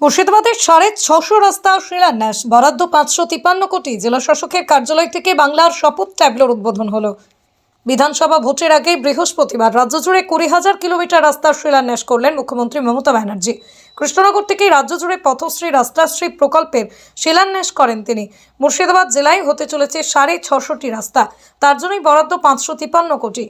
মুর্শিদাবাদের সাড়ে ছশো রাস্তা শিলান্যাস, বরাদ্দ পাঁচশো তিপ্পান্ন কোটি। জেলা শাসকের কার্যালয় থেকে বাংলার শপথ ট্যাবলোর উদ্বোধন হলো। বিধানসভা ভোটের আগে বৃহস্পতিবার রাজ্য জুড়ে কুড়ি হাজার কিলোমিটার রাস্তার শিলান্যাস করলেন মুখ্যমন্ত্রী মমতা ব্যানার্জি। কৃষ্ণনগর থেকে রাজ্য জুড়ে পথশ্রী, রাস্তাশ্রী প্রকল্পের শিলান্যাস করেন তিনি। মুর্শিদাবাদ জেলায় হতে চলেছে সাড়ে ছশোটি রাস্তা। তার জন্যই বরাদ্দ পাঁচশো তিপ্পান্ন কোটি।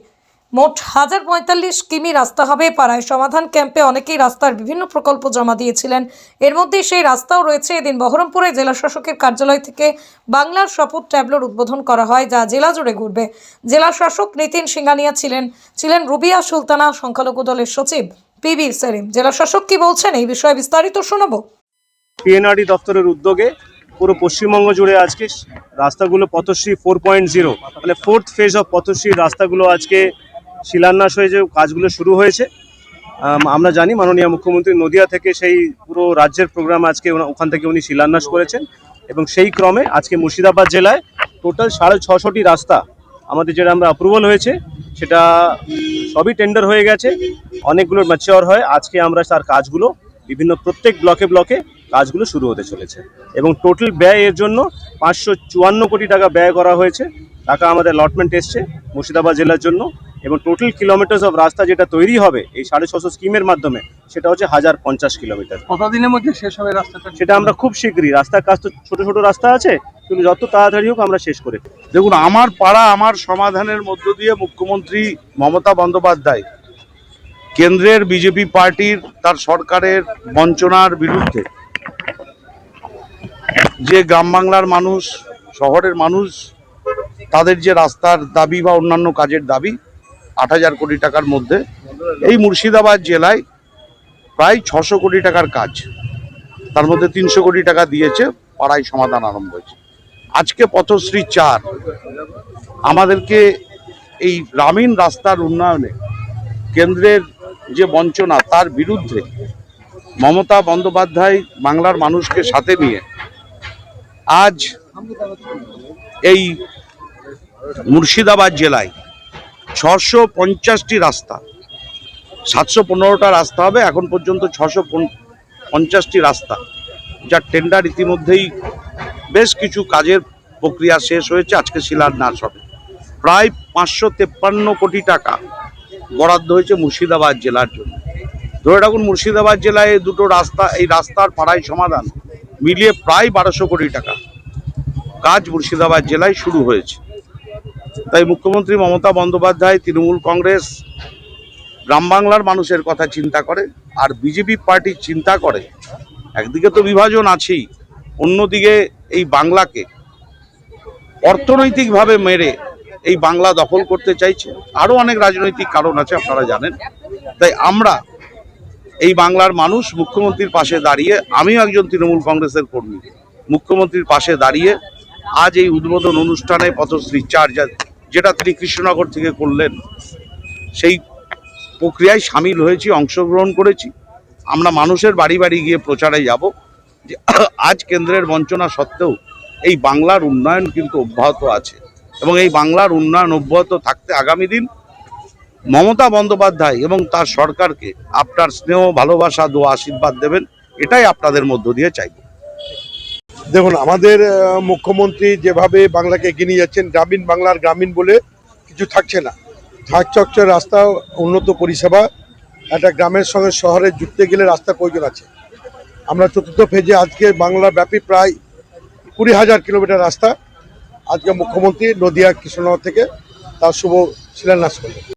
মোট হাজার পঁয়তাল্লিশ কিমি রাস্তা হবে। পাড়ায় সমাধান ক্যাম্পে অনেকেই রাস্তার বিভিন্ন প্রকল্প জমা দিয়েছিলেন। এর মধ্যে সেই রাস্তাও রয়েছে। এদিন বহরমপুরে জেলা শাসকের কার্যালয় থেকে বাংলার শপথ ট্যাবলোর উদ্বোধন করা হয়, যা জেলা জুড়ে ঘুরবে। জেলা শাসক নীতিন সিঙ্গানিয়া ছিলেন ছিলেন রুবিয়া সুলতানা সংখ্যালঘু দলের সচিব পিবি সেলিম। জেলা শাসক কি বলছেন, এই বিষয়ে বিস্তারিত শোনাবো। পিএনআরডি দপ্তরের উদ্যোগে পুরো পশ্চিমবঙ্গ জুড়ে আজকে রাস্তাগুলো পথশ্রী ফোর পয়েন্ট জিরো মানে ফোর্থ ফেজ অফ পথশ্রীর রাস্তাগুলো আজকে শিলান্যাস হয়ে যে কাজগুলো শুরু হয়েছে আমরা জানি মাননীয় মুখ্যমন্ত্রী নদিয়া থেকে সেই পুরো রাজ্যের প্রোগ্রাম আজকে ওখান থেকে উনি শিলান্যাস করেছেন এবং সেই ক্রমে আজকে মুর্শিদাবাদ জেলায় টোটাল সাড়ে ছশোটি রাস্তা আমাদের যেটা আমরা অ্যাপ্রুভাল হয়েছে, সেটা সবই টেন্ডার হয়ে গেছে, অনেকগুলো ম্যাচিওর হয়। আজকে আমরা তার কাজগুলো বিভিন্ন প্রত্যেক ব্লকে ব্লকে কাজগুলো শুরু হতে চলেছে এবং টোটাল ব্যয় এর জন্য পাঁচশো চুয়ান্ন কোটি টাকা ব্যয় করা হয়েছে। টাকা আমাদের লটমেন্ট এসছে মুর্শিদাবাদ জেলার জন্য। এবং টোটাল কিলোমিটার্স অফ রাস্তা যেটা তৈরি হবে এই সাড়ে ছশো স্কিমের মাধ্যমে সেটা হচ্ছে হাজার পঞ্চাশ কিলোমিটার কতদিনের মধ্যে শেষ হবে রাস্তাটা? সেটা আমরা খুব শীঘ্রই রাস্তার কাজ তো ছোটো ছোটো রাস্তা আছে কিন্তু যত তাড়াতাড়ি হোক আমরা শেষ করে দেখুন আমার পাড়া আমার সমাধানের মধ্য দিয়ে মুখ্যমন্ত্রী মমতা বন্দ্যোপাধ্যায় কেন্দ্রের বিজেপি পার্টির তার সরকারের বঞ্চনার বিরুদ্ধে যে গ্রাম বাংলার মানুষ শহরের মানুষ তাদের যে রাস্তার দাবি বা অন্যান্য কাজের দাবি আট হাজার কোটি টাকার মধ্যে এই মুর্শিদাবাদ জেলায় প্রায় ছশো কোটি টাকার কাজ। তার মধ্যে তিনশো কোটি টাকা দিয়েছে, পাড়ায় সমাধান আরম্ভ হয়েছে। আজকে পথশ্রী চার। আমাদেরকে এই গ্রামীণ রাস্তার উন্নয়নে কেন্দ্রের যে বঞ্চনা, তার বিরুদ্ধে মমতা বন্দ্যোপাধ্যায় বাংলার মানুষকে সাথে নিয়ে আজ এই মুর্শিদাবাদ জেলায় ছশো পঞ্চাশটি রাস্তা। সাতশো পনেরোটা রাস্তা হবে, এখন পর্যন্ত ছশো পঞ্চাশটি রাস্তা। যার টেন্ডার ইতিমধ্যেই বেশ কিছু কাজের প্রক্রিয়া শেষ হয়েছে, আজকে শিলান্যাস হবে। প্রায় পাঁচশো তেপ্পান্ন কোটি টাকা বরাদ্দ হয়েছে মুর্শিদাবাদ জেলার জন্য। ধরে রাখুন, মুর্শিদাবাদ জেলায় এই দুটো রাস্তা, এই রাস্তার পাড়ায় সমাধান মিলিয়ে প্রায় বারোশো কোটি টাকা কাজ মুর্শিদাবাদ জেলায় শুরু হয়েছে। তাই মুখ্যমন্ত্রী মমতা বন্দ্যোপাধ্যায়, তৃণমূল কংগ্রেস, গ্রাম বাংলার মানুষের কথা চিন্তা করে আর বিজেপি পার্টি চিন্তা করে। একদিকে তো বিভাজন আছেই, অন্যদিকে এই বাংলাকে অর্থনৈতিকভাবে মেরে এই বাংলা দখল করতে চাইছে। আরও অনেক রাজনৈতিক কারণ আছে, আপনারা জানেন। তাই আমরা এই বাংলার মানুষ মুখ্যমন্ত্রীর পাশে দাঁড়িয়ে, আমিও একজন তৃণমূল কংগ্রেসের কর্মী, মুখ্যমন্ত্রীর পাশে দাঁড়িয়ে আজ এই উদ্বোধন অনুষ্ঠানে পথশ্রী চার যা- যেটা তিনি কৃষ্ণনগর থেকে করলেন, সেই প্রক্রিয়ায় সামিল হয়েছি, অংশগ্রহণ করেছি। আমরা মানুষের বাড়ি বাড়ি গিয়ে প্রচারে যাব যে আজ কেন্দ্রের বঞ্চনা সত্ত্বেও এই বাংলার উন্নয়ন কিন্তু অব্যাহত আছে এবং এই বাংলার উন্নয়ন অব্যাহত থাকতে আগামী দিন মমতা বন্দ্যোপাধ্যায় এবং তার সরকারকে আপনার স্নেহ, ভালোবাসা, দোয়া, আশীর্বাদ দেবেন, এটাই আপনাদের মধ্য দিয়ে চাইব। দেখুন, আমাদের মুখ্যমন্ত্রী যেভাবে বাংলাকে এগিয়ে নিয়ে যাচ্ছেন, গ্রামীণ বাংলার গ্রামীণ বলে কিছু থাকছে না। ঝাঁক চকচক রাস্তা, উন্নত পরিষেবা, একটা গ্রামের সঙ্গে শহরে যুক্তে গেলে রাস্তা প্রয়োজন আছে? আমরা চতুর্থ ফেজে আজকে বাংলা ব্যাপী প্রায় কুড়ি হাজার কিলোমিটার রাস্তা আজকে মুখ্যমন্ত্রী নদিয়া, কৃষ্ণনগর থেকে তার শুভ শিলান্যাস করলেন।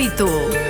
যাবি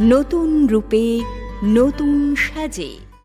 নতুন রূপে নতুন সাজে।